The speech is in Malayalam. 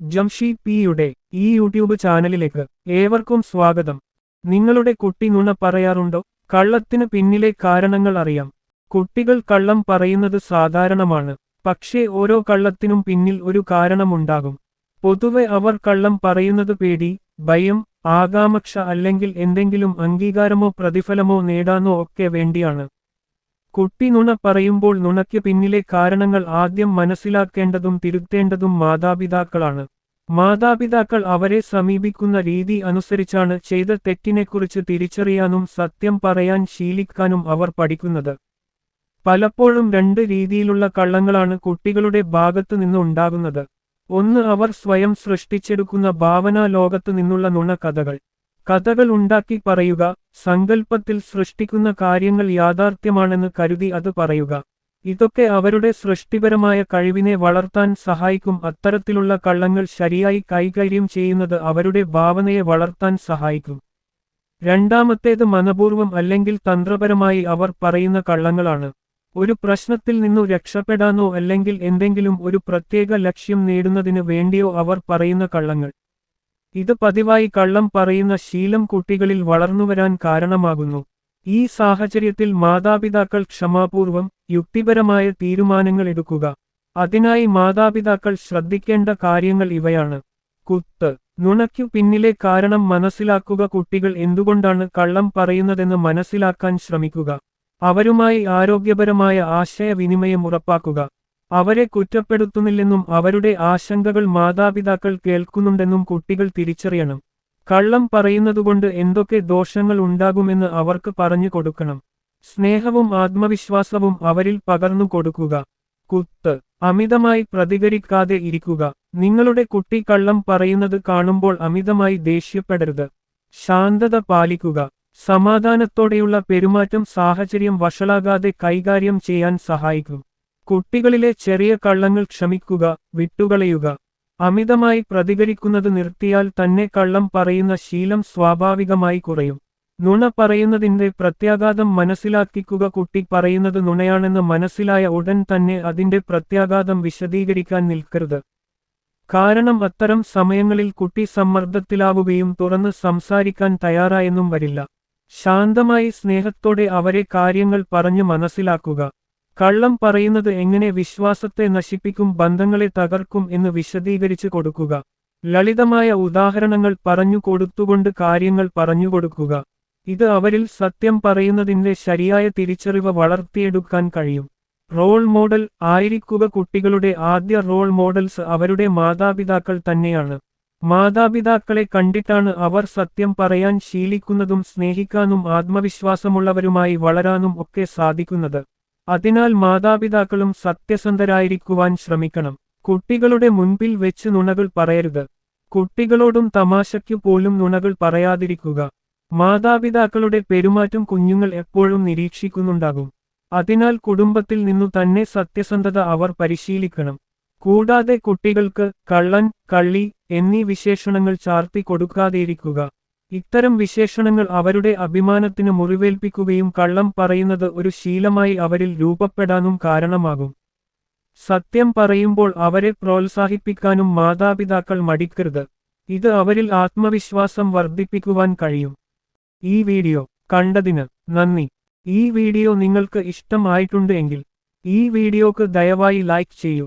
ജംഷീദ് പിയുടെ ഈ യൂട്യൂബ് ചാനലിലേക്ക് ഏവർക്കും സ്വാഗതം. നിങ്ങളുടെ കുട്ടി നുണ പറയാറുണ്ടോ? കള്ളത്തിന് പിന്നിലെ കാരണങ്ങൾ അറിയാം. കുട്ടികൾ കള്ളം പറയുന്നത് സാധാരണമാണ്. പക്ഷേ ഓരോ കള്ളത്തിനും പിന്നിൽ ഒരു കാരണമുണ്ടാകും. പൊതുവെ അവർ കള്ളം പറയുന്നത് പേടി ഭയം ആകാംക്ഷ അല്ലെങ്കിൽ എന്തെങ്കിലും അംഗീകാരമോ പ്രതിഫലമോ നേടാനോ ഒക്കെ വേണ്ടിയാണ്. കുട്ടി നുണ പറയുമ്പോൾ നുണയ്ക്ക് പിന്നിലെ കാരണങ്ങൾ ആദ്യം മനസ്സിലാക്കേണ്ടതും തിരുത്തേണ്ടതും മാതാപിതാക്കളാണ്. മാതാപിതാക്കൾ അവരെ സമീപിക്കുന്ന രീതി അനുസരിച്ചാണ് ചെയ്ത തെറ്റിനെക്കുറിച്ച് തിരിച്ചറിയാനും സത്യം പറയാൻ ശീലിക്കാനും അവർ പഠിക്കുന്നത്. പലപ്പോഴും രണ്ട് രീതിയിലുള്ള കള്ളങ്ങളാണ് കുട്ടികളുടെ ഭാഗത്തു നിന്ന് ഉണ്ടാകുന്നത് ഒന്ന് അവർ സ്വയം സൃഷ്ടിച്ചെടുക്കുന്ന ഭാവനാ ലോകത്തു നിന്നുള്ള നുണ കഥകൾ ഉണ്ടാക്കി പറയുക സങ്കല്പത്തിൽ സൃഷ്ടിക്കുന്ന കാര്യങ്ങൾ യാഥാർത്ഥ്യമാണെന്ന് കരുതി അത് പറയുക. ഇതൊക്കെ അവരുടെ സൃഷ്ടിപരമായ കഴിവിനെ വളർത്താൻ സഹായിക്കും. അത്തരത്തിലുള്ള കള്ളങ്ങൾ ശരിയായി കൈകാര്യം ചെയ്യുന്നത് അവരുടെ ഭാവനയെ വളർത്താൻ സഹായിക്കും. രണ്ടാമത്തേത് മനപൂർവം അല്ലെങ്കിൽ തന്ത്രപരമായി അവർ പറയുന്ന കള്ളങ്ങളാണ്. ഒരു പ്രശ്നത്തിൽ നിന്നു രക്ഷപ്പെടാനോ അല്ലെങ്കിൽ എന്തെങ്കിലും ഒരു പ്രത്യേക ലക്ഷ്യം നേടുന്നതിന് വേണ്ടിയോ അവർ പറയുന്ന കള്ളങ്ങൾ. ഇത് പതിവായി കള്ളം പറയുന്ന ശീലം കുട്ടികളിൽ വളർന്നുവരാൻ കാരണമാകുന്നു. ഈ സാഹചര്യത്തിൽ മാതാപിതാക്കൾ ക്ഷമാപൂർവം യുക്തിപരമായ തീരുമാനങ്ങൾ എടുക്കുക. അതിനായി മാതാപിതാക്കൾ ശ്രദ്ധിക്കേണ്ട കാര്യങ്ങൾ ഇവയാണ്. കുത്ത്. നുണയ്ക്കു പിന്നിലെ കാരണം മനസ്സിലാക്കുക കുട്ടികൾ എന്തുകൊണ്ടാണ് കള്ളം പറയുന്നതെന്ന് മനസ്സിലാക്കാൻ ശ്രമിക്കുക. അവരുമായി ആരോഗ്യപരമായ ആശയവിനിമയം ഉറപ്പാക്കുക. അവരെ കുറ്റപ്പെടുത്തുന്നില്ലെന്നും അവരുടെ ആശങ്കകൾ മാതാപിതാക്കൾ കേൾക്കുന്നുണ്ടെന്നും കുട്ടികൾ തിരിച്ചറിയണം. കള്ളം പറയുന്നതുകൊണ്ട് എന്തൊക്കെ ദോഷങ്ങൾ ഉണ്ടാകുമെന്ന് അവർക്ക് പറഞ്ഞു കൊടുക്കണം. സ്നേഹവും ആത്മവിശ്വാസവും അവരിൽ പകർന്നു കൊടുക്കുക. കുത്ത്. അമിതമായി പ്രതികരിക്കാതെ ഇരിക്കുക. നിങ്ങളുടെ കുട്ടി കള്ളം പറയുന്നത് കാണുമ്പോൾ അമിതമായി ദേഷ്യപ്പെടരുത്. ശാന്തത പാലിക്കുക. സമാധാനത്തോടെയുള്ള പെരുമാറ്റം സാഹചര്യം വഷളാകാതെ കൈകാര്യം ചെയ്യാൻ സഹായിക്കും. കുട്ടികളിലെ ചെറിയ കള്ളങ്ങൾ ക്ഷമിക്കുക വിട്ടുകളയുക അമിതമായി പ്രതികരിക്കുന്നത് നിർത്തിയാൽ തന്നെ കള്ളം പറയുന്ന ശീലം സ്വാഭാവികമായി കുറയും. നുണ പറയുന്നതിന്റെ പ്രത്യാഘാതം മനസ്സിലാക്കിക്കുക കുട്ടി പറയുന്നത് നുണയാണെന്ന് മനസ്സിലായ ഉടൻ തന്നെ അതിന്റെ പ്രത്യാഘാതം വിശദീകരിക്കാൻ നിൽക്കരുത്. കാരണം അത്തരം സമയങ്ങളിൽ കുട്ടി സമ്മർദ്ദത്തിലാവുകയും തുറന്ന് സംസാരിക്കാൻ തയ്യാറായെന്നും വരില്ല. ശാന്തമായി സ്നേഹത്തോടെ അവരെ കാര്യങ്ങൾ പറഞ്ഞു മനസ്സിലാക്കുക. കള്ളം പറയുന്നത് എങ്ങനെ വിശ്വാസത്തെ നശിപ്പിക്കും ബന്ധങ്ങളെ തകർക്കും എന്ന് വിശദീകരിച്ചു കൊടുക്കുക. ലളിതമായ ഉദാഹരണങ്ങൾ പറഞ്ഞു കൊടുത്തുകൊണ്ട് കാര്യങ്ങൾ പറഞ്ഞു കൊടുക്കുക. ഇത് അവരിൽ സത്യം പറയുന്നതിന്റെ ശരിയായ തിരിച്ചറിവ് വളർത്തിയെടുക്കാൻ കഴിയും. റോൾ മോഡൽ ആയിരിക്കുക കുട്ടികളുടെ ആദ്യ റോൾ മോഡൽസ് അവരുടെ മാതാപിതാക്കൾ തന്നെയാണ്. മാതാപിതാക്കളെ കണ്ടിട്ടാണ് അവർ സത്യം പറയാൻ ശീലിക്കുന്നതും സ്നേഹിക്കാനും ആത്മവിശ്വാസമുള്ളവരുമായി വളരാനും ഒക്കെ സാധിക്കുന്നത്. അതിനാൽ മാതാപിതാക്കളും സത്യസന്ധരായിരിക്കുവാൻ ശ്രമിക്കണം. കുട്ടികളുടെ മുൻപിൽ വെച്ച് നുണകൾ പറയരുത്. കുട്ടികളോടും തമാശയ്ക്കു പോലും നുണകൾ പറയാതിരിക്കുക. മാതാപിതാക്കളുടെ പെരുമാറ്റം കുഞ്ഞുങ്ങൾ എപ്പോഴും നിരീക്ഷിക്കുന്നുണ്ടാകും. അതിനാൽ കുടുംബത്തിൽ നിന്നു തന്നെ സത്യസന്ധത അവർ പരിശീലിക്കണം. കൂടാതെ കുട്ടികൾക്ക് കള്ളൻ കള്ളി എന്നീ വിശേഷണങ്ങൾ ചാർത്തി കൊടുക്കാതെയിരിക്കുക ഇത്തരം വിശേഷണങ്ങൾ അവരുടെ അഭിമാനത്തിന് മുറിവേൽപ്പിക്കുകയും കള്ളം പറയുന്നത് ഒരു ശീലമായി അവരിൽ രൂപപ്പെടാനും കാരണമാകും. സത്യം പറയുമ്പോൾ അവരെ പ്രോത്സാഹിപ്പിക്കാനും മാതാപിതാക്കൾ മടിക്കരുത്. ഇത് അവരിൽ ആത്മവിശ്വാസം വർദ്ധിപ്പിക്കുവാൻ കഴിയും. ഈ വീഡിയോ കണ്ടതിന് നന്ദി. ഈ വീഡിയോ നിങ്ങൾക്ക് ഇഷ്ടമായിട്ടുണ്ട് ഈ വീഡിയോക്ക് ദയവായി ലൈക്ക് ചെയ്യൂ.